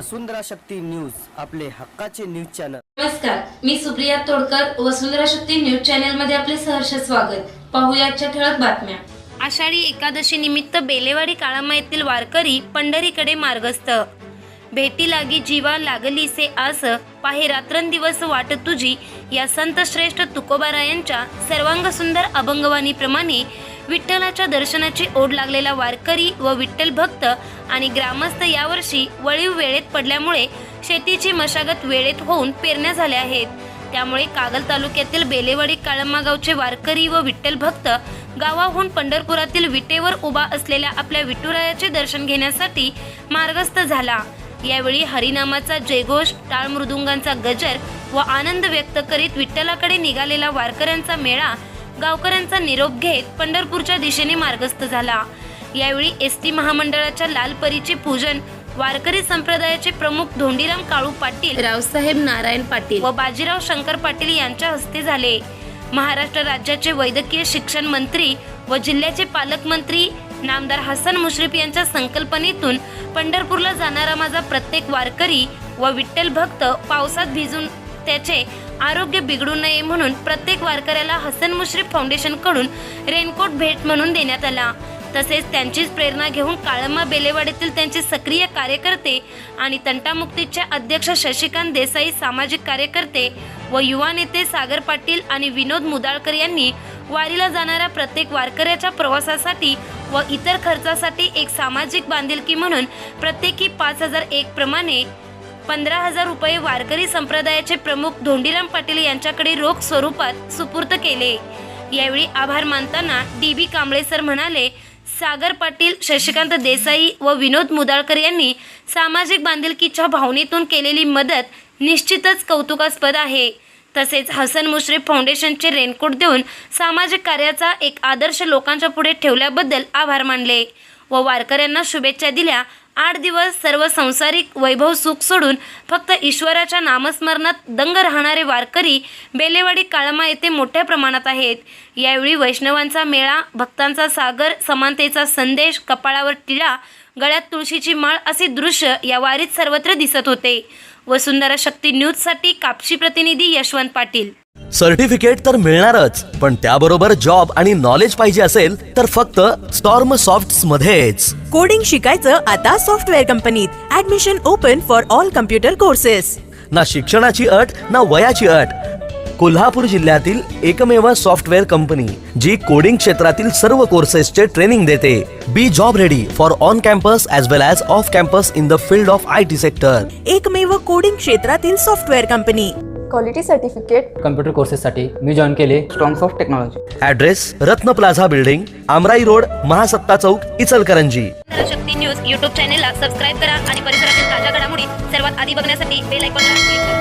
वसुंधरा Shakti news आपले हक्काचे news channel. नमस्कार मी सुप्रिया तोडकर वसुंधरा शक्ती न्यूज चॅनलमध्ये आपले सहर्ष स्वागत. पाहुयाच्या ठळक बातम्या. आषाढी एकादशी निमित्त बेलेवाडी काळामा येथील वारकरी पंढरीकडे मार्गस्थ. भेटी लागी जीवा लागलीसे आस पाहे रात्रंदिवस वाट तुझी या संत श्रेष्ठ तुकोबारायांच्या सर्वांग सुंदर अभंगवाणीप्रमाणे विठ्ठलाच्या दर्शनाची ओढ लागलेला वारकरी व विठ्ठल भक्त आणि ग्रामस्थ यावर्षी वळीव वेळेत पडल्यामुळे शेतीची मशागत वेळेत होऊन पेरण्या झाल्या आहेत. त्यामुळे कागल तालुक्यातील बेलेवाडी काळम्मा गावचे वारकरी व विठ्ठल भक्त गावाहून पंढरपुरातील विटेवर उभा असलेल्या आपल्या विठुरायाचे दर्शन घेण्यासाठी मार्गस्थ झाला. यावेळी हरिनामाचा जयघोष टाळ मृदुंगांचा गजर व आनंद व्यक्त करीत विठ्ठलाकडे निघालेला वारकऱ्यांचा मेळा गावकऱ्यांचा निरोप घेत पंढरपूरच्या दिशेने मार्गस्थ झाला. यावेळी एस टी महामंडळाच्या लालपरीचे पूजन वारकरी संप्रदायाचे प्रमुख धोंडीराम काळू पाटील रावसाहेब नारायण पाटील व बाजीराव शंकर पाटील यांच्या हस्ते झाले. महाराष्ट्र राज्याचे वैद्यकीय शिक्षण मंत्री व जिल्ह्याचे पालकमंत्री नामदार हसन मुश्रीफ यांच्या संकल्पनेतून पंढरपूरला जाणारा माझा प्रत्येक वारकरी व विठ्ठल भक्त पावसात भिजून त्याचे आरोग्य बिघडू नये म्हणून प्रत्येक वारकऱ्याला हसन मुश्रीफ फाउंडेशनकडून रेनकोट भेट म्हणून देण्यात आला. तसेच त्यांचीच प्रेरणा घेऊन काळम्मा बेलेवाडीतील त्यांचे सक्रिय कार्यकर्ते आणि तंटामुक्तीचे अध्यक्ष शशिकांत देसाई सामाजिक कार्यकर्ते व युवा नेते सागर पाटील आणि विनोद मुदाळकर यांनी वारीला जाणाऱ्या प्रत्येक वारकऱ्याच्या प्रवासासाठी व इतर खर्चासाठी एक सामाजिक बांधिलकी म्हणून प्रत्येकी पाच हजार एक प्रमाणे पंधरा हजार रुपये वारकरी संप्रदायाचे प्रमुख धोंडीराम पाटील यांच्याकडे रोख स्वरूपात सुपूर्त केले. यावेळी आभार मानताना डी बी कांबळे सर म्हणाले सागर पाटील शशिकांत देसाई व विनोद मुदाळकर यांनी सामाजिक बांधिलकीच्या भावनेतून केलेली मदत निश्चितच कौतुकास्पद आहे. तसेच हसन मुश्रीफ फाउंडेशनचे रेनकोट देऊन सामाजिक कार्याचा एक आदर्श लोकांच्या पुढे ठेवल्याबद्दल आभार मानले व वारकऱ्यांना शुभेच्छा दिल्या आठ दिवस सर्व संसारिक वैभव सुख सोडून फक्त ईश्वराच्या नामस्मरणात दंग राहणारे वारकरी बेलेवाडी काळमा येथे मोठ्या प्रमाणात आहेत. यावेळी वैष्णवांचा मेळा भक्तांचा सागर समानतेचा संदेश कपाळावर टिळा गळ्यात तुळशीची माळ असे दृश्य या वारीत सर्वत्र दिसत होते. वसुंधरा शक्ती न्यूजसाठी कापशी प्रतिनिधी यशवंत पाटील. सर्टिफिकेट तर मिळणारच पण त्याबरोबर जॉब आणि नॉलेज पाहिजे असेल तर फक्त स्टॉर्म सॉफ्ट मध्येच. कोडिंग शिकायचं आता सॉफ्टवेअर कंपनीत. Admission open for all computer courses ना शिक्षणाची अट ना वयाची अट. कोल्हापूर जिल्ह्यातील एकमेव सॉफ्टवेअर कंपनी जी कोडिंग क्षेत्रातील सर्व कोर्सेसचे ट्रेनिंग देते. Be job ready for on campus as well as off campus in the field of I T sector एकमेव कोडिंग क्षेत्रातील software company. Quality certificate computer कोर्सेससाठी मी जॉईन केले. Strongs of technology address Ratna plaza building Amrai road Mahasatta Chowk Ichalkaranji Shakti news YouTube चॅनेलला subscribe करा आणि परिसरातील ताज्या घडामोडी सर्वात आधी बघण्यासाठी बेल आयकॉनला क्लिक करा.